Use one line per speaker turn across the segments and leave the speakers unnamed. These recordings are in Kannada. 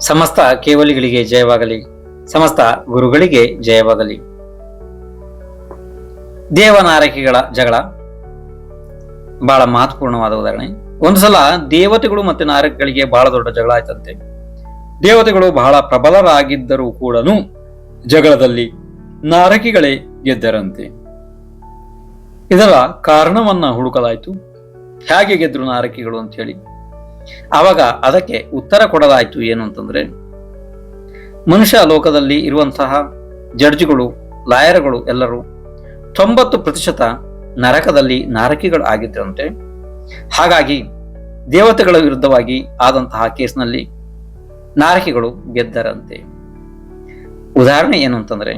ಸಮಸ್ತ ಕೇವಲಿಗಳಿಗೆ ಜಯವಾಗಲಿ, ಸಮಸ್ತ ಗುರುಗಳಿಗೆ ಜಯವಾಗಲಿ. ದೇವನಾರಕಿಗಳ ಜಗಳ, ಬಹಳ ಮಹತ್ವಪೂರ್ಣವಾದ ಉದಾಹರಣೆ. ಒಂದು ಸಲ ದೇವತೆಗಳು ಮತ್ತೆ ನಾರಕಗಳಿಗೆ ಬಹಳ ದೊಡ್ಡ ಜಗಳ ಆಯ್ತಂತೆ. ದೇವತೆಗಳು ಬಹಳ ಪ್ರಬಲರಾಗಿದ್ದರೂ ಕೂಡ ಜಗಳದಲ್ಲಿ ನಾರಕಿಗಳೇ ಗೆದ್ದರಂತೆ. ಇದರ ಕಾರಣವನ್ನ ಹುಡುಕಲಾಯಿತು. ಹೇಗೆ ಗೆದ್ರು ನಾರಕಿಗಳು ಅಂತ ಹೇಳಿ ಆವಾಗ ಅದಕ್ಕೆ ಉತ್ತರ ಕೊಡಲಾಯಿತು ಏನು ಅಂತಂದ್ರೆ, ಮನುಷ್ಯ ಲೋಕದಲ್ಲಿ ಇರುವಂತಹ ಜಡ್ಜ್ಗಳು, ಲಾಯರ್ಗಳು ಎಲ್ಲರೂ ತೊಂಬತ್ತು ಪ್ರತಿಶತ ನರಕದಲ್ಲಿ ನಾರಕಿಗಳು ಆಗಿದ್ದರಂತೆ ಹಾಗಾಗಿ ದೇವತೆಗಳ ವಿರುದ್ಧವಾಗಿ ಆದಂತಹ ಕೇಸ್ನಲ್ಲಿ ನಾರಕಿಗಳು ಗೆದ್ದರಂತೆ. ಉದಾಹರಣೆ ಏನು ಅಂತಂದ್ರೆ,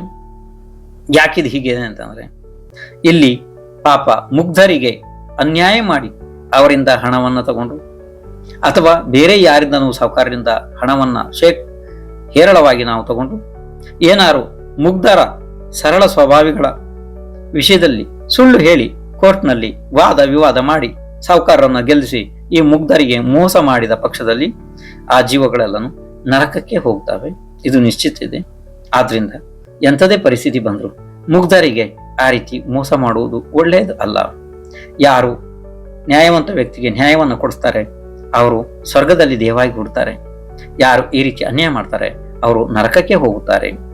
ಯಾಕಿದ್ ಹೀಗೆ ಅಂತಂದ್ರೆ, ಇಲ್ಲಿ ಪಾಪ ಮುಗ್ಧರಿಗೆ ಅನ್ಯಾಯ ಮಾಡಿ ಅವರಿಂದ ಹಣವನ್ನು ತಗೊಂಡು ಅಥವಾ ಬೇರೆ ಯಾರಿಂದನೂ ಸಾಹುಕಾರರಿಂದ ಹಣವನ್ನ ಶೇಕ್ ಹೇರಳವಾಗಿ ನಾವು ತಗೊಂಡು ಏನಾರು ಮುಗ್ಧರ ಸರಳ ಸ್ವಭಾವಿಗಳ ವಿಷಯದಲ್ಲಿ ಸುಳ್ಳು ಹೇಳಿ ಕೋರ್ಟ್ನಲ್ಲಿ ವಾದ ವಿವಾದ ಮಾಡಿ ಸಾಹುಕಾರರನ್ನು ಗೆಲ್ಲಿಸಿ ಈ ಮುಗ್ಧರಿಗೆ ಮೋಸ ಮಾಡಿದ ಪಕ್ಷದಲ್ಲಿ ಆ ಜೀವಗಳೆಲ್ಲನು ನರಕಕ್ಕೆ ಹೋಗ್ತವೆ. ಇದು ನಿಶ್ಚಿತ ಇದೆ. ಆದ್ರಿಂದ ಎಂಥದೇ ಪರಿಸ್ಥಿತಿ ಬಂದ್ರು ಮುಗ್ಧರಿಗೆ ಆ ರೀತಿ ಮೋಸ ಮಾಡುವುದು ಒಳ್ಳೆಯದು ಅಲ್ಲ. ಯಾರು ನ್ಯಾಯವಂತ ವ್ಯಕ್ತಿಗೆ ನ್ಯಾಯವನ್ನು ಕೊಡಿಸ್ತಾರೆ ಅವರು ಸ್ವರ್ಗದಲ್ಲಿ ದೇವಾಗಿ ಹುಡ್ತಾರೆ ಯಾರು ಈ ರೀತಿ ಅನ್ಯಾಯ ಮಾಡ್ತಾರೆ ಅವರು ನರಕಕ್ಕೆ ಹೋಗುತ್ತಾರೆ.